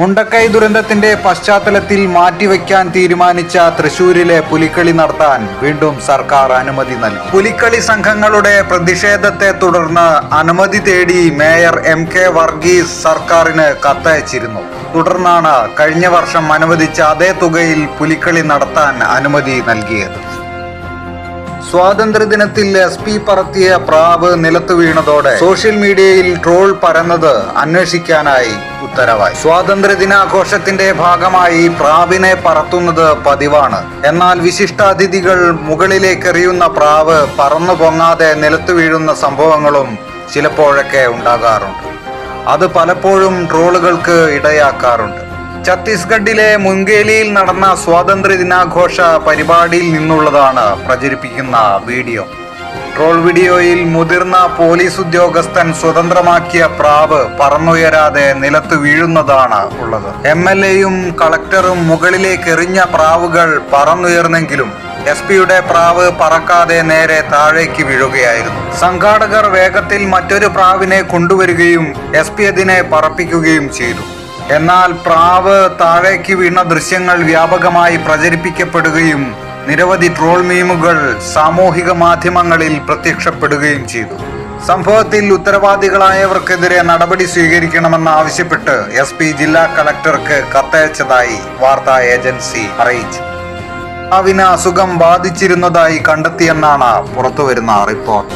മുണ്ടക്കൈ ദുരന്തത്തിന്റെ പശ്ചാത്തലത്തിൽ മാറ്റിവെക്കാൻ തീരുമാനിച്ച തൃശൂരിലെ പുലിക്കളി നടത്താൻ വീണ്ടും സർക്കാർ അനുമതി നൽകി. പുലിക്കളി സംഘങ്ങളുടെ പ്രതിഷേധത്തെ തുടർന്ന് അനുമതി തേടി മേയർ എം കെ വർഗീസ് സർക്കാരിന് കത്തയച്ചിരുന്നു. തുടർന്നാണ് കഴിഞ്ഞ വർഷം അനുവദിച്ച അതേ തുകയിൽ പുലിക്കളി നടത്താൻ അനുമതി നൽകിയത്. സ്വാതന്ത്ര്യദിനത്തിൽ എസ് പി പറത്തിയ പ്രാവ് നിലത്ത് വീണതോടെ സോഷ്യൽ മീഡിയയിൽ ട്രോൾ പരന്നത് അന്വേഷിക്കാനായി ഉത്തരവായി. സ്വാതന്ത്ര്യ ദിനാഘോഷത്തിന്റെ ഭാഗമായി പ്രാവിനെ പറത്തുന്നത് പതിവാണ്. എന്നാൽ വിശിഷ്ടാതിഥികൾ മുകളിലേക്ക് എറിയുന്ന പ്രാവ് പറന്നു പൊങ്ങാതെ നിലത്ത് വീഴുന്ന സംഭവങ്ങളും ചിലപ്പോഴൊക്കെ ഉണ്ടാകാറുണ്ട്. അത് പലപ്പോഴും ട്രോളുകൾക്ക് ഇടയാക്കാറുണ്ട്. ഛത്തീസ്ഗഡിലെ മുങ്കേലിയിൽ നടന്ന സ്വാതന്ത്ര്യ ദിനാഘോഷ പരിപാടിയിൽ നിന്നുള്ളതാണ് പ്രചരിപ്പിക്കുന്ന വീഡിയോ. ട്രോൾ വീഡിയോയിൽ മുതിർന്ന പോലീസ് ഉദ്യോഗസ്ഥൻ സ്വതന്ത്രമാക്കിയ പ്രാവ് പറന്നുയരാതെ നിലത്ത് വീഴുന്നതാണ് ഉള്ളത്. എം എൽ എയും കളക്ടറും മുകളിലേക്ക് എറിഞ്ഞ പ്രാവുകൾ പറന്നുയർന്നെങ്കിലും എസ് പിയുടെ പ്രാവ് പറക്കാതെ നേരെ താഴേക്ക് വീഴുകയായിരുന്നു. സംഘാടകർ വേഗത്തിൽ മറ്റൊരു പ്രാവിനെ കൊണ്ടുവരികയും എസ് പി അതിനെ പറപ്പിക്കുകയും ചെയ്തു. എന്നാൽ പ്രാവ് താഴേക്ക് വീണ ദൃശ്യങ്ങൾ വ്യാപകമായി പ്രചരിപ്പിക്കപ്പെടുകയും നിരവധി ട്രോൾ മീമുകൾ സാമൂഹിക മാധ്യമങ്ങളിൽ പ്രത്യക്ഷപ്പെടുകയും ചെയ്തു. സംഭവത്തിൽ ഉത്തരവാദികളായവർക്കെതിരെ നടപടി സ്വീകരിക്കണമെന്ന് ആവശ്യപ്പെട്ട് എസ് പി ജില്ലാ കളക്ടർക്ക് കത്തയച്ചതായി വാർത്താ ഏജൻസി അറിയിച്ചു. പ്രാവിന് അസുഖം ബാധിച്ചിരുന്നതായി കണ്ടെത്തിയെന്നാണ് പുറത്തുവരുന്ന റിപ്പോർട്ട്.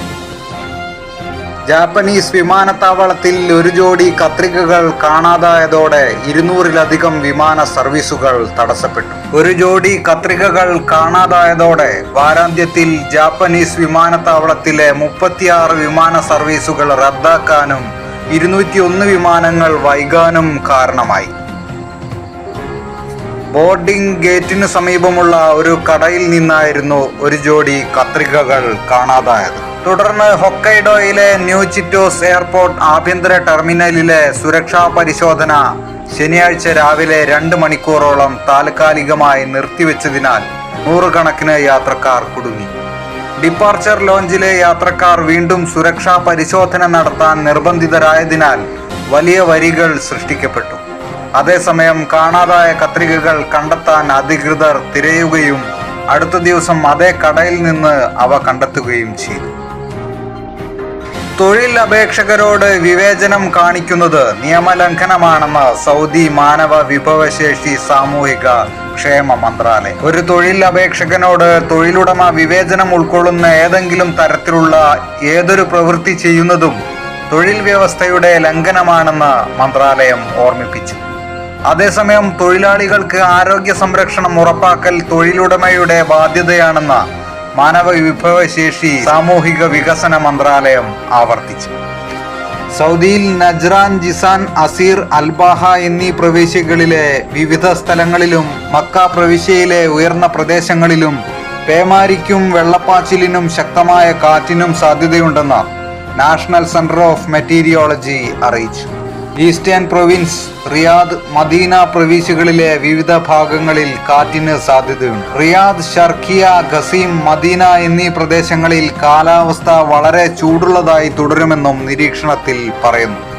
ജാപ്പനീസ് വിമാനത്താവളത്തിൽ ഒരു ജോഡി കത്രികകൾ കാണാതായതോടെ ഇരുന്നൂറിലധികം വിമാന സർവീസുകൾ തടസ്സപ്പെട്ടു. ഒരു ജോഡി കത്രികകൾ കാണാതായതോടെ വാരാന്ത്യത്തിൽ ജാപ്പനീസ് വിമാനത്താവളത്തിലെ മുപ്പത്തിയാറ് വിമാന സർവീസുകൾ റദ്ദാക്കാനും ഇരുന്നൂറ്റിയൊന്ന് വിമാനങ്ങൾ വൈകാനും കാരണമായി. ബോർഡിംഗ് ഗേറ്റിന് സമീപമുള്ള ഒരു കടയിൽ നിന്നായിരുന്നു ഒരു ജോഡി കത്രികകൾ കാണാതായത്. തുടർന്ന് ഹൊക്കൈഡോയിലെ ന്യൂ ചിറ്റോസ് എയർപോർട്ട് ആഭ്യന്തര ടെർമിനലിലെ സുരക്ഷാ പരിശോധന ശനിയാഴ്ച രാവിലെ രണ്ട് മണിക്കൂറോളം താൽക്കാലികമായി നിർത്തിവെച്ചതിനാൽ നൂറുകണക്കിന് യാത്രക്കാർ കുടുങ്ങി. ഡിപ്പാർച്ചർ ലോഞ്ചിലെ യാത്രക്കാർ വീണ്ടും സുരക്ഷാ പരിശോധന നടത്താൻ നിർബന്ധിതരായതിനാൽ വലിയ വരികൾ സൃഷ്ടിക്കപ്പെട്ടു. അതേസമയം കാണാതായ കത്രികകൾ കണ്ടെത്താൻ അധികൃതർ തിരയുകയും അടുത്ത ദിവസം അതേ കടയിൽ നിന്ന് അവ കണ്ടെത്തുകയും ചെയ്തു. തൊഴിൽ അപേക്ഷകരോട് വിവേചനം കാണിക്കുന്നത് നിയമലംഘനമാണെന്ന് സൗദി മാനവ വിഭവശേഷി സാമൂഹിക ക്ഷേമ മന്ത്രാലയം. ഒരു തൊഴിൽ അപേക്ഷകനോട് തൊഴിലുടമ വിവേചനം ഉൾക്കൊള്ളുന്ന ഏതെങ്കിലും തരത്തിലുള്ള ഏതൊരു പ്രവൃത്തി ചെയ്യുന്നതും തൊഴിൽ വ്യവസ്ഥയുടെ ലംഘനമാണെന്ന് മന്ത്രാലയം ഓർമ്മിപ്പിച്ചു. അതേസമയം തൊഴിലാളികൾക്ക് ആരോഗ്യ സംരക്ഷണം ഉറപ്പാക്കൽ തൊഴിലുടമയുടെ ബാധ്യതയാണെന്ന് മാനവ വിഭവശേഷി സാമൂഹിക വികസന മന്ത്രാലയം ആവർത്തിച്ചു. സൗദിയിൽ നജ്റാൻ ജിസാൻ അസീർ അൽബാഹ എന്നീ പ്രവിശ്യകളിലെ വിവിധ സ്ഥലങ്ങളിലും മക്ക പ്രവിശ്യയിലെ ഉയർന്ന പ്രദേശങ്ങളിലും പേമാരിക്കും വെള്ളപ്പാച്ചിലിനും ശക്തമായ കാറ്റിനും സാധ്യതയുണ്ടെന്ന് നാഷണൽ സെന്റർ ഓഫ് മെറ്റീരിയോളജി അറിയിച്ചു. ഈസ്റ്റേൺ പ്രൊവിൻസ് റിയാദ് മദീന പ്രവിശ്യകളിലെ വിവിധ ഭാഗങ്ങളിൽ കാറ്റിന് സാധ്യതയുണ്ട്. റിയാദ് ഷർഖിയ ഖസീം മദീന എന്നീ പ്രദേശങ്ങളിൽ കാലാവസ്ഥ വളരെ ചൂടുള്ളതായി തുടരുമെന്നും നിരീക്ഷണത്തിൽ പറയുന്നു.